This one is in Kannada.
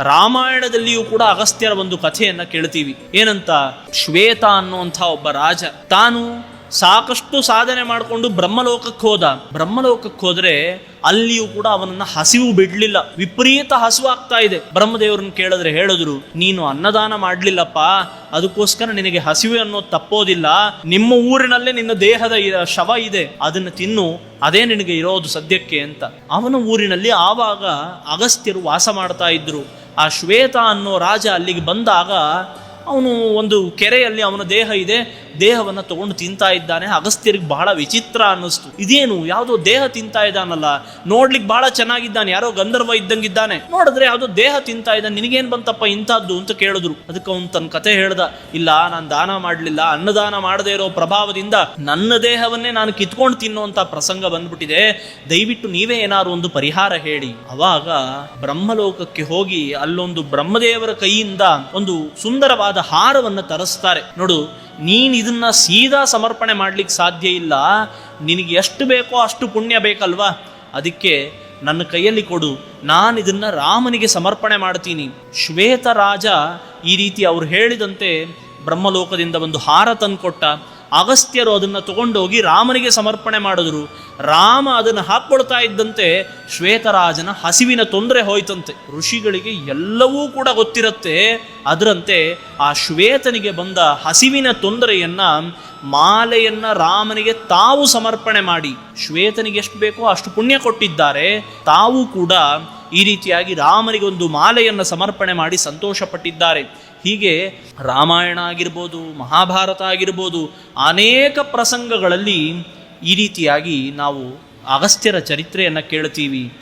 ರಾಮಾಯಣದಲ್ಲಿಯೂ ಕೂಡ ಅಗಸ್ತ್ಯರ ಒಂದು ಕಥೆಯನ್ನ ಕೇಳ್ತೀವಿ. ಏನಂತ? ಶ್ವೇತ ಅನ್ನುವಂಥ ಒಬ್ಬ ರಾಜ. ತಾನು ಸಾಕಷ್ಟು ಸಾಧನೆ ಮಾಡಿಕೊಂಡು ಬ್ರಹ್ಮಲೋಕಕ್ಕೆ ಹೋದ. ಬ್ರಹ್ಮಲೋಕಕ್ಕೆ ಹೋದ್ರೆ ಅಲ್ಲಿಯೂ ಕೂಡ ಅವನನ್ನ ಹಸಿವು ಬಿಡ್ಲಿಲ್ಲ. ವಿಪರೀತ ಹಸಿವು ಇದೆ. ಬ್ರಹ್ಮದೇವರನ್ನ ಕೇಳಿದ್ರೆ ಹೇಳಿದ್ರು, ನೀನು ಅನ್ನದಾನ ಮಾಡ್ಲಿಲ್ಲಪ್ಪ. ಅದಕ್ಕೋಸ್ಕರ ನಿನಗೆ ಹಸಿವೆ ಅನ್ನೋದು ತಪ್ಪೋದಿಲ್ಲ. ನಿಮ್ಮ ಊರಿನಲ್ಲೇ ನಿನ್ನ ದೇಹದ ಶವ ಇದೆ. ಅದನ್ನು ತಿನ್ನು. ಅದೇ ನಿನಗೆ ಇರೋದು ಸದ್ಯಕ್ಕೆ ಅಂತ. ಅವನ ಊರಿನಲ್ಲಿ ಆವಾಗ ಅಗಸ್ತ್ಯರು ವಾಸ ಮಾಡ್ತಾ ಇದ್ರು. ಆ ಶ್ವೇತ ಅನ್ನೋ ರಾಜ ಅಲ್ಲಿಗೆ ಬಂದಾಗ ಅವನು ಒಂದು ಕೆರೆಯಲ್ಲಿ ಅವನ ದೇಹ ಇದೆ. ದೇಹವನ್ನು ತಗೊಂಡು ತಿಂತಾ ಇದ್ದಾನೆ. ಅಗಸ್ತ್ಯರಿಗೆ ಬಹಳ ವಿಚಿತ್ರ ಅನ್ನಿಸ್ತು. ಇದೇನು? ಯಾವುದೋ ದೇಹ ತಿಂತಾ ಇದ್ದಾನಲ್ಲ. ನೋಡ್ಲಿಕ್ಕೆ ಬಹಳ ಚೆನ್ನಾಗಿದ್ದಾನೆ. ಯಾರೋ ಗಂಧರ್ವ ಇದ್ದಂಗಿದ್ದಾನೆ. ನೋಡಿದ್ರೆ ಯಾವುದೋ ದೇಹ ತಿಂತಾ ಇದ್ದಾನೆ. ನಿನಗೇನ್ ಬಂತಪ್ಪ ಇಂಥದ್ದು ಅಂತ ಕೇಳಿದ್ರು. ಅದಕ್ಕೆ ಅವನು ತನ್ನ ಕತೆ ಹೇಳ್ದ, ಇಲ್ಲ, ನಾನು ದಾನ ಮಾಡಲಿಲ್ಲ. ಅನ್ನದಾನ ಮಾಡದೇ ಇರೋ ಪ್ರಭಾವದಿಂದ ನನ್ನ ದೇಹವನ್ನೇ ನಾನು ಕಿತ್ಕೊಂಡು ತಿನ್ನುವಂತ ಪ್ರಸಂಗ ಬಂದ್ಬಿಟ್ಟಿದೆ. ದಯವಿಟ್ಟು ನೀವೇ ಏನಾದ್ರು ಒಂದು ಪರಿಹಾರ ಹೇಳಿ. ಅವಾಗ ಬ್ರಹ್ಮಲೋಕಕ್ಕೆ ಹೋಗಿ ಅಲ್ಲೊಂದು ಬ್ರಹ್ಮದೇವರ ಕೈಯಿಂದ ಒಂದು ಸುಂದರವಾದ ಹಾರವನ್ನು ತರಿಸ್ತಾರೆ. ನೋಡು ನೀನ್ ಇದನ್ನು ಸೀದಾ ಸಮರ್ಪಣೆ ಮಾಡಲಿಕ್ಕೆ ಸಾಧ್ಯ ಇಲ್ಲ. ನಿನಗೆ ಎಷ್ಟು ಬೇಕೋ ಅಷ್ಟು ಪುಣ್ಯ ಬೇಕಲ್ವಾ? ಅದಕ್ಕೆ ನನ್ನ ಕೈಯಲ್ಲಿ ಕೊಡು. ನಾನು ಇದನ್ನು ರಾಮನಿಗೆ ಸಮರ್ಪಣೆ ಮಾಡ್ತೀನಿ. ಶ್ವೇತ ರಾಜ ಈ ರೀತಿ ಅವ್ರು ಹೇಳಿದಂತೆ ಬ್ರಹ್ಮಲೋಕದಿಂದ ಒಂದು ಹಾರ ತಂದ್ಕೊಟ್ಟ. ಅಗಸ್ತ್ಯರು ಅದನ್ನು ತಗೊಂಡೋಗಿ ರಾಮನಿಗೆ ಸಮರ್ಪಣೆ ಮಾಡಿದ್ರು. ರಾಮ ಅದನ್ನು ಹಾಕ್ಕೊಳ್ತಾ ಇದ್ದಂತೆ ಶ್ವೇತರಾಜನ ಹಸಿವಿನ ತೊಂದರೆ ಹೋಯ್ತಂತೆ. ಋಷಿಗಳಿಗೆ ಎಲ್ಲವೂ ಕೂಡ ಗೊತ್ತಿರುತ್ತೆ. ಅದರಂತೆ ಆ ಶ್ವೇತನಿಗೆ ಬಂದ ಹಸಿವಿನ ತೊಂದರೆಯನ್ನ ಮಾಲೆಯನ್ನ ರಾಮನಿಗೆ ತಾವು ಸಮರ್ಪಣೆ ಮಾಡಿ. ಶ್ವೇತನಿಗೆ ಎಷ್ಟು ಬೇಕೋ ಅಷ್ಟು ಪುಣ್ಯ ಕೊಟ್ಟಿದ್ದಾರೆ. ತಾವು ಕೂಡ ಈ ರೀತಿಯಾಗಿ ರಾಮನಿಗೆ ಒಂದು ಮಾಲೆಯನ್ನು ಸಮರ್ಪಣೆ ಮಾಡಿ ಸಂತೋಷಪಟ್ಟಿದ್ದಾರೆ. ಹೀಗೆ ರಾಮಾಯಣ ಆಗಿರ್ಬೋದು, ಮಹಾಭಾರತ ಆಗಿರ್ಬೋದು, ಅನೇಕ ಪ್ರಸಂಗಗಳಲ್ಲಿ ಈ ರೀತಿಯಾಗಿ ನಾವು ಅಗಸ್ತ್ಯರ ಚರಿತ್ರೆಯನ್ನು ಕೇಳ್ತೀವಿ